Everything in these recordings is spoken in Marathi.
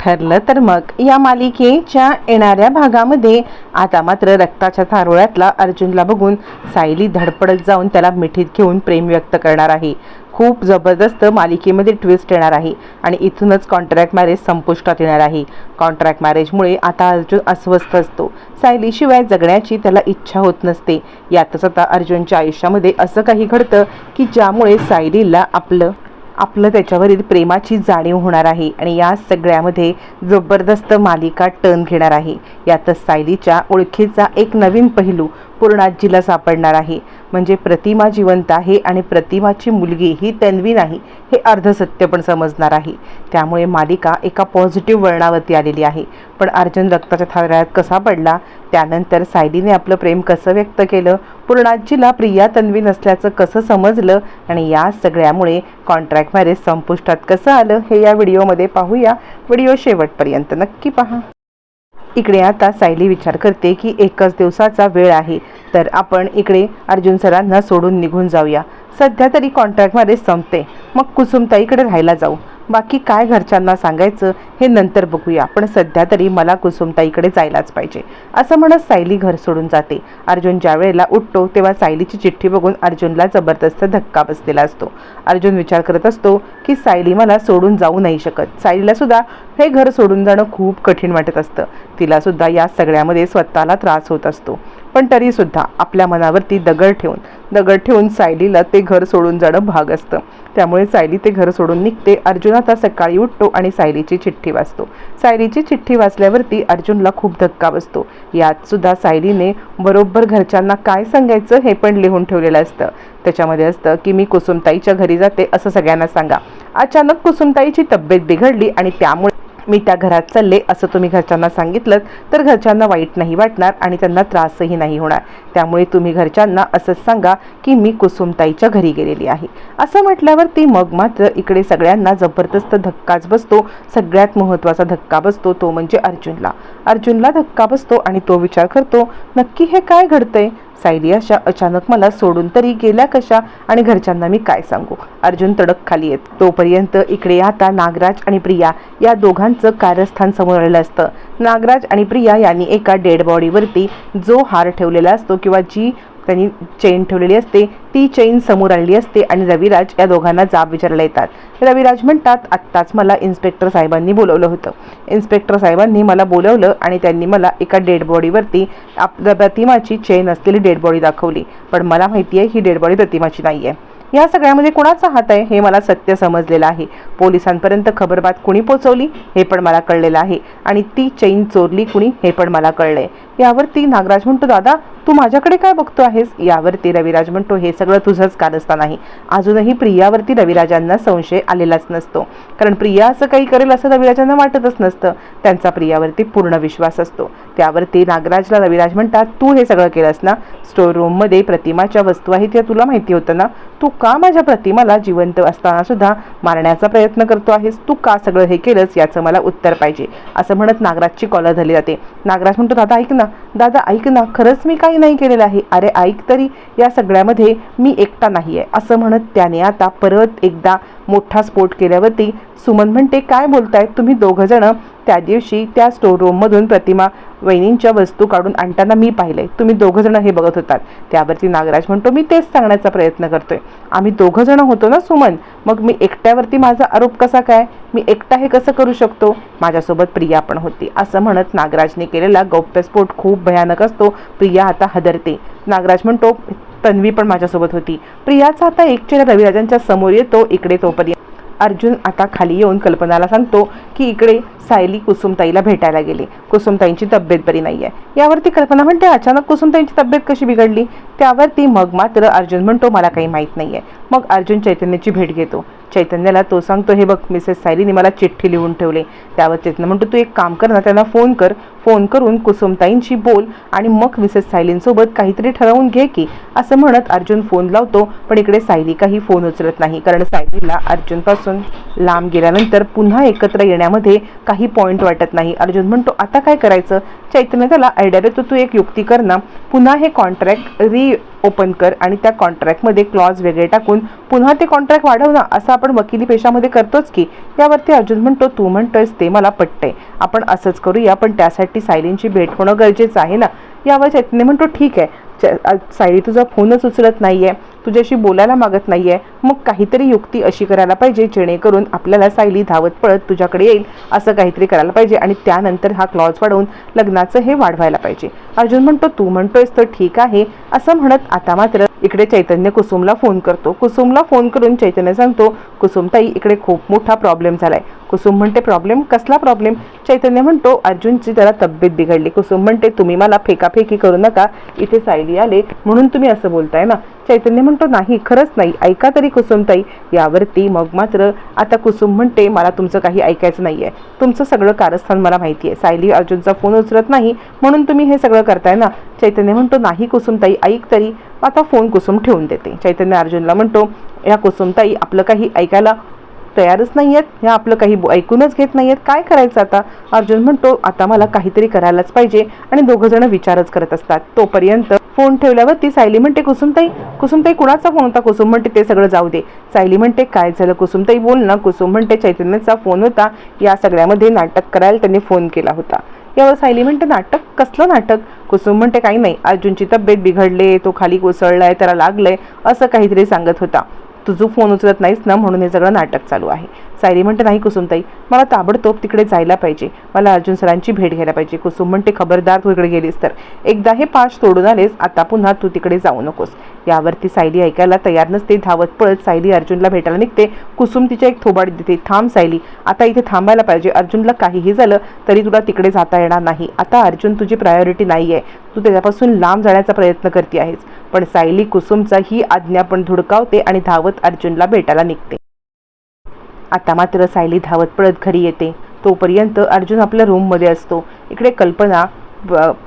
ठरलं तर मग या मालिकेच्या येणाऱ्या भागामध्ये आता मात्र रक्ताच्या थारोळ्यातला अर्जुनला बघून सायली धडपडत जाऊन त्याला मिठीत घेऊन प्रेम व्यक्त करणार आहे. खूप जबरदस्त मालिकेमध्ये ट्विस्ट येणार आहे आणि इथूनच कॉन्ट्रॅक्ट मॅरेज संपुष्टात येणार आहे. कॉन्ट्रॅक्ट मॅरेजमुळे आता अर्जुन अस्वस्थ असतो. सायलीशिवाय जगण्याची त्याला इच्छा होत नसते. यातच आता अर्जुनच्या आयुष्यामध्ये असं काही घडतं की ज्यामुळे सायलीला आपलं आपलं त्याच्यावरील प्रेमाची जाणीव होणार आहे आणि या सगळ्यामध्ये जबरदस्त मालिका टर्न घेणार आहे. यातच सायलीच्या ओळखीचा एक नवीन पैलू पूर्णाजीला सापडणार आहे. म्हणजे प्रतिमा जिवंत आहे आणि प्रतिमाची मुलगी ही तन्वी नाही हे अर्धसत्य पण समजणार आहे. त्यामुळे मालिका एका पॉझिटिव्ह वळणावरती आलेली आहे. पण अर्जुन रक्ताच्या थाऱ्यात कसा पडला? त्यानंतर सायलीने आपलं प्रेम कसं व्यक्त केलं? पूर्णाजीला प्रिया तन्वी नसल्याचं कसं समजलं? आणि या सगळ्यामुळे कॉन्ट्रॅक्ट मॅरेज संपुष्टात कसं आलं? हे या व्हिडिओमध्ये पाहूया. व्हिडिओ शेवटपर्यंत नक्की पहा. इकडे आता सायली विचार करते की एकच दिवसाचा वेळ आहे. तर आपण इकडे अर्जुन सरांना सोडून निघून जाऊया. सध्या तरी कॉन्ट्रॅक्टमध्ये संपते. मग कुसुमताईकडे राहायला जाऊ. बाकी काय घरच्यांना सांगायचं हे नंतर बघूया. पण सध्या तरी मला कुसुमताईकडे जायलाच पाहिजे. असं म्हणत सायली घर सोडून जाते. अर्जुन ज्या वेळेला उठतो तेव्हा सायलीची चिठ्ठी बघून अर्जुनला जबरदस्त धक्का बसलेला असतो. अर्जुन विचार करत असतो की सायली मला सोडून जाऊ नाही शकत. सायलीला सुद्धा हे घर सोडून जाणं खूप कठीण वाटत असतं. तिला सुद्धा या सगळ्यामध्ये स्वतःला त्रास होत असतो. पण तरीसुद्धा आपल्या मनावरती दगड ठेवून दगड ठेवून सायलीला ते घर सोडून जाणं भाग असतं. त्यामुळे सायली ते घर सोडून निघते. अर्जुन आता सकाळी उठतो आणि सायलीची चिठ्ठी वाचतो. सायलीची चिठ्ठी वाचल्यावरती अर्जुनला खूप धक्का बसतो. यात सुद्धा सायलीने बरोबर घरच्यांना काय सांगायचं हे पण लिहून ठेवलेलं असतं. त्याच्यामध्ये असतं की मी कुसुमताईच्या घरी जाते असं सगळ्यांना सांगा. अचानक कुसुमताईची तब्येत बिघडली आणि त्यामुळे मी त्या घरात चालले असं तुम्ही घरच्यांना सांगितलं तर घरच्यांना वाईट नाही वाटणार आणि त्यांना त्रासही नाही होणार. त्यामुळे तुम्ही घरच्यांना असंच सांगा की मी कुसुमताईच्या घरी गेलेली आहे. असं म्हटल्यावर ती मग मात्र इकडे सगळ्यांना जबरदस्त धक्काच बसतो. सगळ्यात महत्त्वाचा धक्का बसतो तो म्हणजे अर्जुनला. अर्जुनला धक्का बसतो आणि तो विचार करतो नक्की हे काय घडतंय? सायली अशा अचानक मला सोडून तरी गेल्या कशा आणि घरच्यांना मी काय सांगू? अर्जुन तडक खाली येत. तोपर्यंत इकडे आता नागराज आणि प्रिया या दोघांचं कार्यस्थान समोर आलेलं असतं. नागराज आणि प्रिया यांनी एका डेड बॉडीवरती जो हार ठेवलेला असतो किंवा जी त्यांनी चेन ठेवलेली असते. ती चेन समोर आलेली असते आणि रविराज या दोघांना जाब विचारायला येतात. रविराज म्हणतात आत्ताच मला इन्स्पेक्टर साहेबांनी बोलवलं होतं. इन्स्पेक्टर साहेबांनी मला बोलवलं आणि त्यांनी मला एका डेड बॉडीवरती आप प्रतिमाची चेन असलेली डेड बॉडी दाखवली. पण मला माहिती आहे ही डेड बॉडी प्रतिमाची नाही आहे या सगळ्यामध्ये कोणाचा हात आहे हे मला सत्य समजलेलं आहे. पोलिसांपर्यंत खबरबात कुणी पोचवली हे पण मला कळलेलं आहे. आणि ती चैन चोरली कुणी हे पण मला कळलंय. यावरती नागराज म्हणतो दादा तू माझ्याकडे काय बघतो आहेस? यावरती रविराज म्हणतो हे सगळं तुझंच कारस्थान आहे. अजूनही प्रियावरती रविराजांना संशय आलेलाच नसतो. कारण प्रिया असं काही करेल असं रविराजांना वाटतच नसतं. त्यांचा प्रियावरती पूर्ण विश्वास असतो. त्यावरती नागराजला रविराज म्हणतात तू हे सगळं केलंस ना? स्टोर रूममध्ये प्रतिमाच्या वस्तू आहेत या तुला माहिती होतं ना? तू का माझ्या प्रतिमाला जिवंत असताना सुद्धा मारण्याचा प्रयत्न करतो आहेस? तू का सगळं हे केलंस याचं मला उत्तर पाहिजे. असं म्हणत नागराजची कॉलर झाली जाते. नागराज म्हणतो दादा ऐक ना. दादा ऐक ना खरंच मी काही नाही केलेलं आहे. अरे ऐक तरी या सगळ्यामध्ये मी एकटा नाही आहे असं म्हणत त्याने आता परत एकदा मोठा स्फोट केल्यावरती सुमन म्हणते काय बोलतायत तुम्ही दोघं जण त्या दिवशी त्या स्टोर रूममधून प्रतिमा वहिनींच्या वस्तू काढून आणताना मी पाहिले तुम्ही दोघं जण हे बघत होतात. त्यावरती नागराज म्हणतो मी तेच सांगण्याचा प्रयत्न करतोय. आम्ही दोघं जण होतो ना सुमन? मग मी एकट्यावरती माझा आरोप कसा काय? मी एकटा हे कसं करू शकतो? माझ्यासोबत प्रिया पण होती. असं म्हणत नागराजने केलेला गौप्यस्फोट खूप भयानक असतो. प्रिया आता हदरते. नागराज म्हणतो तन्वी पण माझ्यासोबत होती. प्रियाचा आता एक चेहरा रविराजांच्या समोर येतो इकडे तोपर्यंत अर्जुन आता खाली येऊन कल्पनाला सांगतो की इकडे सायली कुसुमताईला भेटायला गेले. कुसुमताईंची तब्येत बरी नाही आहे यावरती कल्पना म्हणते अचानक कुसुमताईंची तब्येत कशी बिघडली? त्यावरती मग मात्र अर्जुन म्हणतो मला काही माहीत नाही आहे मग अर्जुन चैतन्याची भेट घेतो. चैतन्याला तो सांगतो हे बघ मिसेस सायलीने मला चिठ्ठी लिहून ठेवले. त्यावर चैतन्य म्हणतो तू एक काम कर ना त्यांना फोन कर. फोन करून कुसुमताईंशी बोल आणि मग मिसेस सायलींसोबत काहीतरी ठरवून घे की असं म्हणत अर्जुन फोन लावतो. पण इकडे सायली काही फोन उचलत नाही कारण सायलीला अर्जुनपासून लांब गेल्यानंतर पुन्हा एकत्र येण्यामध्ये काही पॉईंट वाटत नाही. अर्जुन म्हणतो आता काय करायचं? चैतन्य त्याला आयडिया देतो तू एक युक्ती कर ना. पुन्हा हे कॉन्ट्रॅक्ट री ओपन कर आणि त्या कॉन्ट्रॅक्टमध्ये क्लॉज वेगळे टाकून पुन्हा ते कॉन्ट्रॅक्ट वाढव ना. असं आपण वकिली पेशामध्ये करतोच की. यावरती अर्जुन म्हणतो तू म्हणतोयस ते मला पटतंय. आपण असंच करूया पण त्यासाठी सायलींची भेट होणं गरजेचं आहे ना? यावर चैतन्य म्हणतो ठीक आहे. सायली तुझा फोनच उचलत नाहीये. तुझ्याशी बोलायला मागत नाहीये. मग काहीतरी युक्ती अशी करायला पाहिजे जेणेकरून आपल्याला सायली धावत पळत तुझ्याकडे येईल असं काहीतरी करायला पाहिजे आणि त्यानंतर हा क्लॉज वाढवून लग्नाचं हे वाढवायला पाहिजे. अर्जुन म्हणतो तू म्हणतोयस तर ठीक आहे. असं म्हणत आता मात्र इकडे चैतन्य कुसुमला फोन करतो. कुसुमला फोन करून चैतन्य सांगतो कुसुमताई इकडे खूप मोठा प्रॉब्लेम झालाय. कुसुम म्हणते प्रॉब्लेम कसला प्रॉब्लेम चैतन्य म्हणतो अर्जुनची जरा तब्येत बिघडली. कुसुम म्हणते तुम्ही मला फेकाफेकी करू नका इथे सायली आले म्हणून तुम्ही असं बोलताय ना? चैतन्य म्हणतो नाही खरंच नाही ऐका तरी कुसुमताई यावरती मग मात्र आता कुसुम म्हणते मला तुमचं काही ऐकायचं नाही आहे तुमचं सगळं कारस्थान मला माहिती आहे सायली अर्जुनचा फोन उचलत नाही म्हणून तुम्ही हे सगळं करताय ना? चैतन्य म्हणतो नाही कुसुमताई ऐक तरी आता फोन कुसुम ठेवून देते. चैतन्य अर्जुनला म्हणतो या कुसुमताई आपलं काही ऐकायला तयारच नाही आहेत ह्या आपलं काही बो- ऐकूनच घेत नाही आहेत काय करायचं आता? अर्जुन म्हणतो आता मला काहीतरी करायलाच पाहिजे. आणि दोघं जण विचारच करत असतात. तोपर्यंत फोन ठेवल्यावर ती सायली म्हणते कुसुमताई कुसुमताई कुणाचा फोन होता? कुसुम म्हणते ते सगळं जाऊ दे. सायली म्हणते काय झालं? कुसुमताई बोल ना. कुसुम म्हणते चैतन्याचा फोन होता. या सगळ्यामध्ये नाटक करायला त्यांनी फोन केला होता. यावर सायली म्हणते नाटक? कसलं नाटक? कुसुम म्हणते काही नाही. अर्जुनची तब्येत बिघडले तो खाली कोसळलाय त्याला लागलंय असं काहीतरी सांगत होता. तुझं फोन उचलत नाहीस ना म्हणून हे सगळं नाटक चालू आहे. सायली म्हणते नाही कुसुमताई मला ताबडतोब तिकडे जायला पाहिजे. मला अर्जुन सरांची भेट घ्यायला पाहिजे. कुसुम म्हणते खबरदार तू इकडे गेलीस तर. एकदा हे पाच तोडून आलेस आता पुन्हा तू तिकडे जाऊ नकोस. यावरती सायली ऐकायला तयार नसते धावत पळत सायली अर्जुनला भेटायला निघते. कुसुम तिच्या एक थोबाड देते थांब सायली आता इथे थांबायला पाहिजे. अर्जुनला काहीही झालं तरी तुला तिकडे जाता येणार नाही. आता अर्जुन तुझी प्रायोरिटी नाही आहे तू त्याच्यापासून लांब जाण्याचा प्रयत्न करते आहेस पण सायली कुसुमचा ही आज्ञा पण धुडकावते आणि धावत अर्जुनला भेटायला निघते. आता मात्र सायली धावत पळत घरी येते. तोपर्यंत अर्जुन आपल्या रूममध्ये असतो. इकडे कल्पना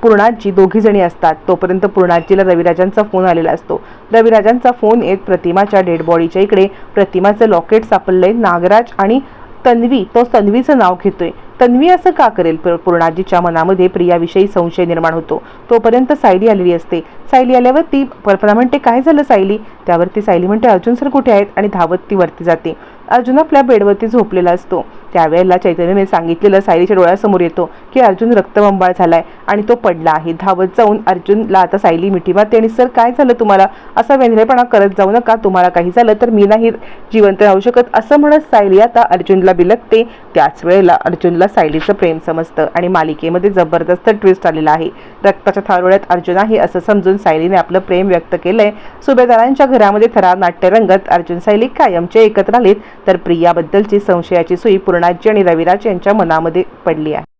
पूर्णाजी दोघी जणी असतात. तोपर्यंत पूर्णाजीला रविराजांचा फोन आलेला असतो. रविराजांचा फोन येत प्रतिमाच्या डेड बॉडीच्या इकडे. प्रतिमाचं लॉकेट सापडलंय. नागराज आणि तन्वी तो तन्वीचं नाव घेतोय. तन्वी असं का करेल? पूर्णाजीच्या मनामध्ये प्रियाविषयी संशय निर्माण होतो. तोपर्यंत सायली आलेली असते. सायली आल्यावर ती कल्पना म्हणते काय झालं सायली? त्यावरती सायली म्हणते अर्जुन सर कुठे आहेत? आणि धावत ती वरती जाते. अर्जुन आपल्या बेडवरती झोपलेला असतो. त्यावेळेला चैतन्यने सांगितलेलं सायलीच्या डोळ्यासमोर येतो की अर्जुन रक्तबंबाळ झालाय आणि तो पडला आहे. धावत जाऊन अर्जुनला आता सायली मिठी मारते आणि सर काय झालं तुम्हाला? असा वेंधळेपणा करत जाऊ नका. तुम्हाला काही झालं तर मी नाही जिवंत राहू शकत. असं म्हणत सायली आता अर्जुनला बिलकते त्याच वेळेला अर्जुनला सायलीचं प्रेम समजतं आणि मालिकेमध्ये जबरदस्त ट्विस्ट आलेला आहे. रक्ताच्या थारोळ्यात अर्जुन आहे असं समजून सायलीने आपलं प्रेम व्यक्त केलंय. सुभेदारांच्या घरामध्ये थरार नाट्य रंगत अर्जुन सायली कायमचे एकत्र आलेत तर प्रियाबद्दलची संशयाची सुई पूर्णाजी आणि रविराज यांच्या मनामध्ये पडली आहे.